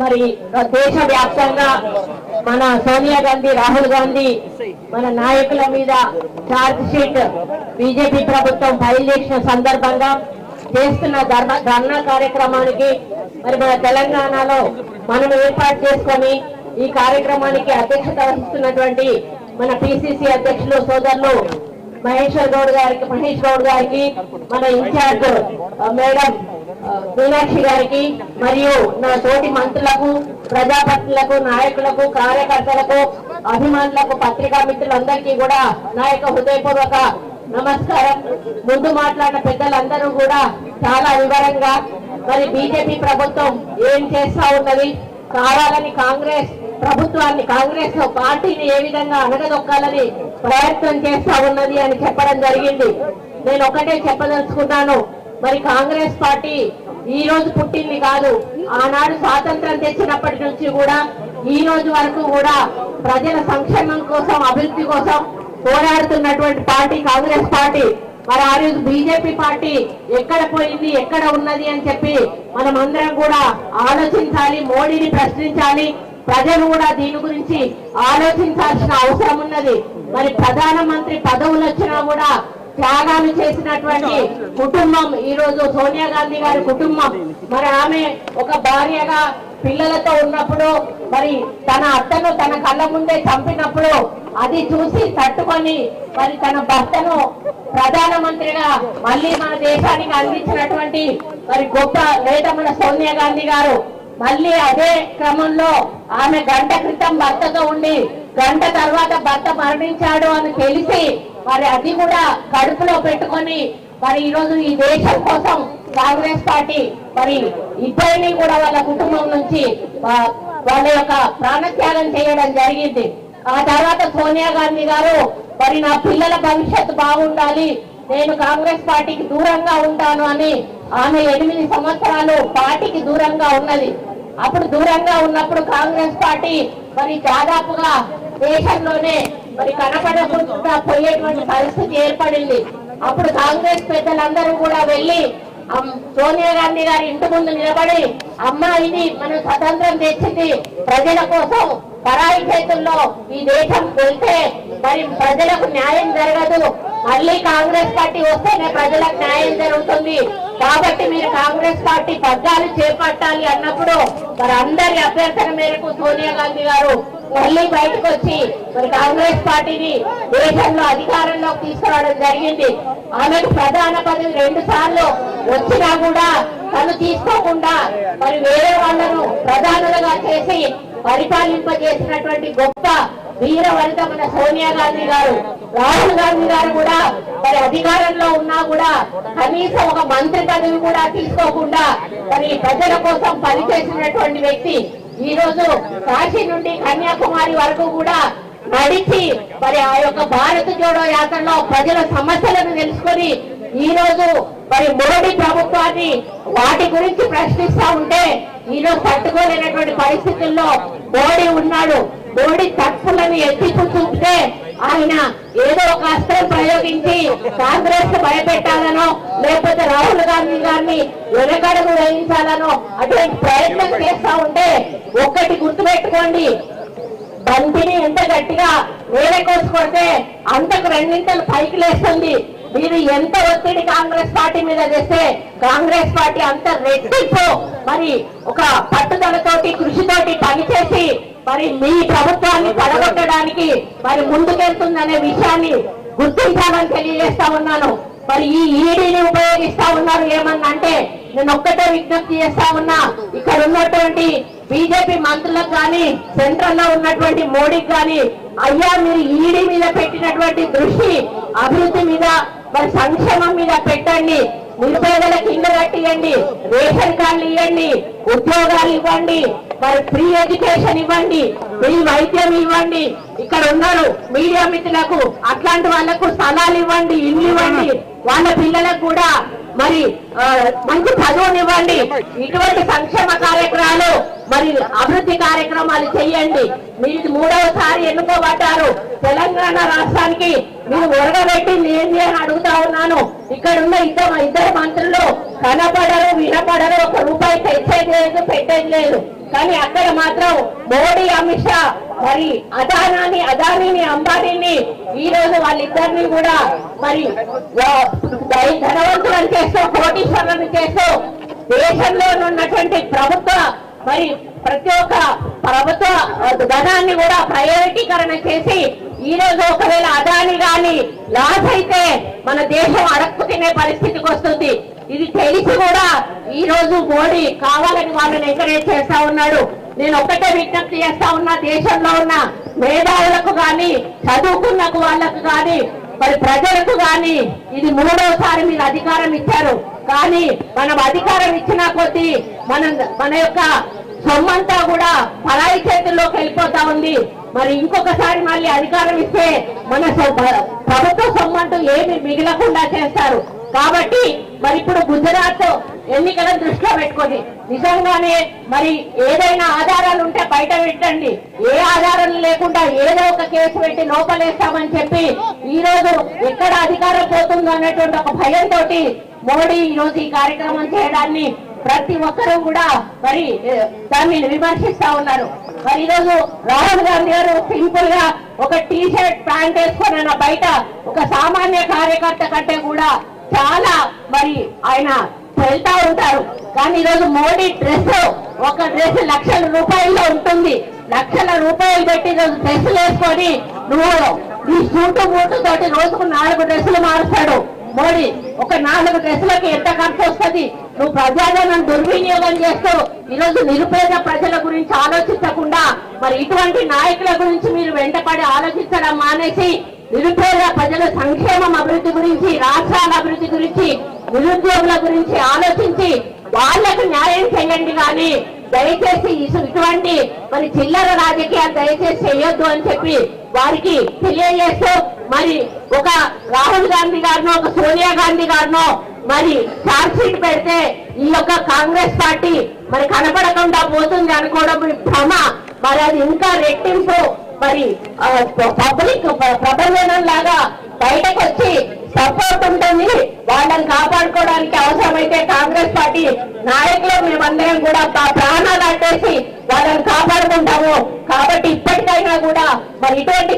మరి దేశ వ్యాప్తంగా మన సోనియా గాంధీ రాహుల్ గాంధీ మన నాయకుల మీద ఛార్జ్ షీట్ బీజేపీ ప్రభుత్వం ఫైల్ చేసిన సందర్భంగా చేస్తున్న ధర్మ ధర్నా కార్యక్రమానికి మరి మన తెలంగాణలో మనం ఏర్పాటు చేసుకొని ఈ కార్యక్రమానికి అధ్యక్షత వహిస్తున్నటువంటి మన పిసిసి అధ్యక్షులు సోదరులు మహేశ్వర్ గౌడ్ గారికి మహేష్ గౌడ్ గారికి మన ఇన్ఛార్జ్ మేడం మీనాక్షి గారికి మరియు నా తోటి మంత్రులకు ప్రజాపతులకు నాయకులకు కార్యకర్తలకు అభిమానులకు పత్రికా మిత్రులందరికీ కూడా నా యొక్క హృదయపూర్వక నమస్కారం. ముందు మాట్లాడిన పెద్దలందరూ కూడా చాలా వివరంగా మరి బీజేపీ ప్రభుత్వం ఏం చేస్తా ఉన్నది కావాలని కాంగ్రెస్ ప్రభుత్వాన్ని కాంగ్రెస్ పార్టీని ఏ విధంగా అనగదొక్కాలని ప్రయత్నం చేస్తా ఉన్నది అని చెప్పడం జరిగింది. నేను ఒకటే చెప్పదలుచుకున్నాను మరి కాంగ్రెస్ పార్టీ ఈ రోజు పుట్టింది కాదు. ఆనాడు స్వాతంత్రం తెచ్చినప్పటి నుంచి కూడా ఈ రోజు వరకు కూడా ప్రజల సంక్షేమం కోసం అభివృద్ధి కోసం పోరాడుతున్నటువంటి పార్టీ కాంగ్రెస్ పార్టీ. మరి ఆ రోజు బీజేపీ పార్టీ ఎక్కడ పోయింది ఎక్కడ ఉన్నది అని చెప్పి మనం అందరం కూడా ఆలోచించాలి మోడీని ప్రశ్నించాలి. ప్రజలు కూడా దీని గురించి ఆలోచించాల్సిన అవసరం ఉన్నది. మరి ప్రధానమంత్రి పదవులు వచ్చినా కూడా త్యాగాలు చేసినటువంటి కుటుంబం ఈ రోజు సోనియా గాంధీ గారి కుటుంబం. మరి ఆమె ఒక భార్యగా పిల్లలతో ఉన్నప్పుడు మరి తన అత్తను తన కళ్ళ ముందే చంపినప్పుడు అది చూసి తట్టుకొని మరి తన భర్తను ప్రధానమంత్రిగా మళ్ళీ మన దేశానికి అందించినటువంటి మరి గొప్ప నేత మన సోనియా గాంధీ గారు. మళ్ళీ అదే క్రమంలో ఆమె గంట క్రితం భర్తతో ఉండి గంట తర్వాత భర్త మరణించాడు అని తెలిసి మరి అది కూడా కడుపులో పెట్టుకొని మరి ఈరోజు ఈ దేశం కోసం కాంగ్రెస్ పార్టీ మరి ఇద్దరిని కూడా వాళ్ళ కుటుంబం నుంచి వాళ్ళ యొక్క ప్రాణత్యాగం చేయడం జరిగింది. ఆ తర్వాత సోనియా గాంధీ గారు మరి నా పిల్లల భవిష్యత్తు బాగుండాలి నేను కాంగ్రెస్ పార్టీకి దూరంగా ఉంటాను అని ఆమె ఎనిమిది సంవత్సరాలు పార్టీకి దూరంగా ఉన్నది. అప్పుడు దూరంగా ఉన్నప్పుడు కాంగ్రెస్ పార్టీ మరి దాదాపుగా దేశంలోనే మరి కనపడకుండా పోయేటువంటి పరిస్థితి ఏర్పడింది. అప్పుడు కాంగ్రెస్ పెద్దలందరూ కూడా వెళ్ళి సోనియా గాంధీ గారి ఇంటి ముందు నిలబడి అమ్మా ఇది మనం స్వతంత్రం తెచ్చింది ప్రజల కోసం పరాయి చేతుల్లో ఈ దేశం వెళ్తే మరి ప్రజలకు న్యాయం జరగదు. మళ్ళీ కాంగ్రెస్ పార్టీ వస్తేనే ప్రజలకు న్యాయం జరుగుతుంది. కాబట్టి మీరు కాంగ్రెస్ పార్టీ పగ్గాలు చేపట్టాలి అన్నప్పుడు మరి అందరి అభ్యర్థన మేరకు సోనియా గాంధీ గారు మళ్ళీ బయటకు వచ్చి మరి కాంగ్రెస్ పార్టీని దేశంలో అధికారంలోకి తీసుకురావడం జరిగింది. ఆమెకు ప్రధాన పదవి రెండు సార్లు వచ్చినా కూడా తను తీసుకోకుండా మరి వేరే వాళ్ళను ప్రధానులుగా చేసి పరిపాలింపజేసినటువంటి గొప్ప వీర వనిత మన సోనియా గాంధీ గారు రాహుల్ గాంధీ గారు కూడా మరి అధికారంలో ఉన్నా కూడా కనీసం ఒక మంత్రి పదవి కూడా తీసుకోకుండా మరి ప్రజల కోసం పనిచేసినటువంటి వ్యక్తి ఈరోజు కాశీ నుండి కన్యాకుమారి వరకు కూడా నడిచి మరి ఆ యొక్క భారత జోడో యాత్రలో ప్రజల సమస్యలను తెలుసుకొని ఈ రోజు మరి మోడీ ప్రభుత్వాన్ని వాటి గురించి ప్రశ్నిస్తా ఉంటే ఈ రోజు తట్టుకోలేనటువంటి పరిస్థితుల్లో మోడీ ఉన్నాడు. మోడీ తప్పులను ఎత్తి చూపితే ఆయన ఏదో ఒక అస్త్రం ప్రయోగించి కాంగ్రెస్ భయపెట్టాలనో లేకపోతే రాహుల్ గాంధీ గారిని వెనకడుగు వేయించాలనో అటువంటి ప్రయత్నం చేస్తా ఉంటే ఒక్కటి గుర్తుపెట్టుకోండి. బంతిని ఎంత గట్టిగా నేల కోసుకొడితే అంతకు రెండింతలు పైకి లేస్తుంది. మీరు ఎంత ఒత్తిడి కాంగ్రెస్ పార్టీ మీద చేస్తే కాంగ్రెస్ పార్టీ అంత రెట్టింపు. మరి ఒక పట్టుదలతోటి కృషితో మరి మీ ప్రభుత్వాన్ని పడగొట్టడానికి మరి ముందుకెళ్తుందనే విషయాన్ని గుర్తించాలని తెలియజేస్తా ఉన్నాను. మరి ఈ ఈడీని ఉపయోగిస్తా ఉన్నారు ఏమన్నంటే నేను ఒక్కటే విజ్ఞప్తి చేస్తా ఉన్నా. ఇక్కడ ఉన్నటువంటి బీజేపీ మంత్రులకు కానీ సెంట్రల్లో ఉన్నటువంటి మోడీకి కానీ అయ్యా మీరు ఈడీ మీద పెట్టినటువంటి దృష్టి అభివృద్ధి మీద మరి సంక్షేమం మీద పెట్టండి. నిరుపేదలకు ఇల్లు కట్టియండి రేషన్ కార్డులు ఇవ్వండి ఉద్యోగాలు ఇవ్వండి. మరి ఫ్రీ ఎడ్యుకేషన్ ఇవ్వండి. ఫ్రీ వైద్యం ఇవ్వండి. ఇక్కడ ఉన్నారు మీడియా మిత్రులకు అట్లాంటి వాళ్ళకు స్థలాలు ఇవ్వండి ఇల్లు ఇవ్వండి. వాళ్ళ పిల్లలకు కూడా మరి మంచి చదువునివ్వండి ఇటువంటి సంక్షేమ కార్యక్రమాలు మరి అభివృద్ధి కార్యక్రమాలు చేయండి. మీరు మూడవసారి ఎన్నుకోబడ్డారు. తెలంగాణ రాష్ట్రానికి మీరు ఒరగబెట్టింది ఏంటి అని అడుగుతా ఉన్నాను. ఇక్కడ ఉన్న ఇద్దరు ఇద్దరు మంత్రులు కనపడరు వినపడరు. ఒక రూపాయి తెచ్చేది లేదు పెట్టేది లేదు. కానీ అక్కడ మాత్రం మోడీ అమిత్ షా మరి అదానాని అదానిని అంబానీని ఈ రోజు వాళ్ళిద్దరిని కూడా మరి ధనవంతులను చేస్తూ కోటీశ్వరులను చేస్తూ దేశంలో ఉన్నటువంటి ప్రభుత్వ మరి ప్రతి ఒక్క ప్రభుత్వ ధనాన్ని కూడా ప్రైవేటీకరణ చేసి ఈ రోజు ఒకవేళ అదాని గాని లాస్ అయితే మన దేశం అడక్కు తినే పరిస్థితికి వస్తుంది. ఇది తెలిసి కూడా ఈ రోజు మోడీ కావాలని వాళ్ళని ఎంకరేజ్ చేస్తా ఉన్నాడు. నేను ఒక్కటే విజ్ఞప్తి చేస్తా ఉన్నా దేశంలో ఉన్న మేధావులకు గాని చదువుకున్న వాళ్ళకు గాని మరి ప్రజలకు గాని ఇది మూడోసారి మీరు అధికారం ఇచ్చారు. కానీ మనం అధికారం ఇచ్చిన కొద్దీ మన మన యొక్క సొమ్మంతా కూడా పరాయి చేతుల్లోకి వెళ్ళిపోతా ఉంది. మరి ఇంకొకసారి మళ్ళీ అధికారం ఇస్తే మన ప్రభుత్వ సొమ్మంటూ ఏమి మిగలకుండా చేస్తారు. కాబట్టి మరి ఇప్పుడు గుజరాత్ ఎన్నికలను దృష్టిలో పెట్టుకొని నిజంగానే మరి ఏదైనా ఆధారాలు ఉంటే బయట పెట్టండి. ఏ ఆధారాలు లేకుండా ఏదో ఒక కేసు పెట్టి లోపలేస్తామని చెప్పి ఈ రోజు ఎక్కడ అధికారం పోతుందో అన్నటువంటి ఒక భయంతో మోడీ ఈ రోజు ఈ కార్యక్రమం చేయడాన్ని ప్రతి ఒక్కరూ కూడా మరి దాన్ని విమర్శిస్తా ఉన్నారు. మరి ఈరోజు రాహుల్ గాంధీ గారు సింపుల్గా ఒక టీ షర్ట్ ప్యాంట్ వేసుకొని బయట ఒక సామాన్య కార్యకర్త కంటే కూడా చాలా మరి ఆయన వెళ్తా ఉంటారు. కానీ ఈరోజు మోడీ డ్రెస్ ఒక డ్రెస్ లక్షల రూపాయల్లో ఉంటుంది. లక్షల రూపాయలు పెట్టి ఈరోజు డ్రెస్సులు వేసుకొని నువ్వు నీ సూటు బూటు తోటి రోజుకు నాలుగు డ్రెస్సులు మారుస్తాడు. మోడీ ఒక నాలుగు డ్రెస్సులకి ఎంత ఖర్చు వస్తుంది? నువ్వు ప్రజాధనం దుర్వినియోగం చేస్తూ ఈరోజు నిరుపేద ప్రజల గురించి ఆలోచించకుండా మరి ఇటువంటి నాయకుల గురించి మీరు వెంటపడి ఆలోచించడం మానేసి నిరుద్యోగ ప్రజల సంక్షేమం అభివృద్ధి గురించి రాష్ట్రాల అభివృద్ధి గురించి నిరుద్యోగుల గురించి ఆలోచించి వాళ్ళకు న్యాయం చేయండి కానీ దయచేసి ఇటువంటి మరి చిల్లర రాజకీయాలు దయచేసి చేయొద్దు అని చెప్పి వారికి తెలియజేస్తూ మరి ఒక రాహుల్ గాంధీ గారినో ఒక సోనియా గాంధీ గారినో మరి ఛార్జ్షీట్ పెడితే ఈ యొక్క కాంగ్రెస్ పార్టీ మరి కనపడకుండా పోతుంది అనుకోవడం భ్రమ. మరి అది ఇంకా రెట్టింపు మరి పబ్లిక్ ప్రబంధనం లాగా బయటకు వచ్చి సపోర్ట్ ఉంటుంది. వాళ్ళని కాపాడుకోవడానికి అవసరమైతే కాంగ్రెస్ పార్టీ నాయకులు మేమందరం కూడా ప్రాణాలు అట్టేసి వాళ్ళని కాపాడుకుంటాము. కాబట్టి ఇప్పటికైనా కూడా మరి ఇటువంటి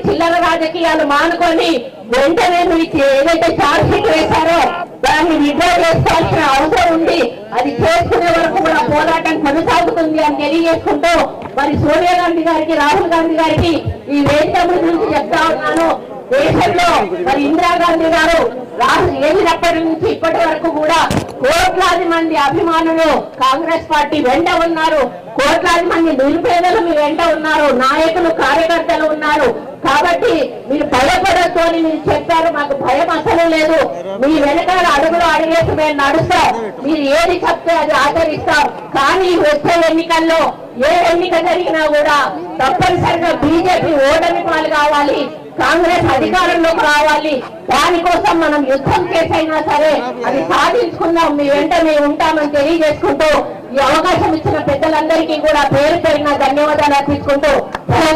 రాజకీయాలు మానుకొని వెంటనే మీరు ఏదైతే ఛార్జ్షీట్ వేశారో దాన్ని విడ్రా చేసుకోవాల్సిన అవసరం ఉంది. అది చేసుకునే వరకు కూడా పోరాటం కొనసాగుతుంది అని తెలియజేసుకుంటూ మరి సోనియా గాంధీ గారికి రాహుల్ గాంధీ గారికి ఈ వేదిక గురించి చెప్తా ఉన్నాను. దేశంలో మరి ఇందిరాగాంధీ గారు రాహుల్ ఏలినప్పటి నుంచి ఇప్పటి వరకు కూడా కోట్లాది మంది అభిమానులు కాంగ్రెస్ పార్టీ వెంట ఉన్నారు. కోట్లాది మంది నిరుపేదలు మీ వెంట ఉన్నారు నాయకులు కార్యకర్తలు ఉన్నారు. కాబట్టి మీరు భయపడద్దు అని మీరు చెప్పారు మాకు భయం అసలు లేదు. మీ వెనకాల అడుగులు అడిగేసి మేము నడుస్తాం. మీరు ఏది చెప్తే అది ఆచరిస్తాం. కానీ వచ్చే ఎన్నికల్లో ఏ ఎన్నిక జరిగినా కూడా తప్పనిసరిగా బీజేపీ ఓటమి పాలు కావాలి కాంగ్రెస్ అధికారంలోకి రావాలి. దానికోసం మనం యుద్ధం చేసైనా సరే అది సాధించుకుందాం. మీ వెంట మేము ఉంటామని తెలియజేసుకుంటూ ఈ అవకాశం ఇచ్చిన పెద్దలందరికీ కూడా పేరు పేరున ధన్యవాదాలు అర్పించుకుంటూ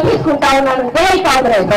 తీసుకుంటా ఉన్నాను. జై కాంగ్రెస్.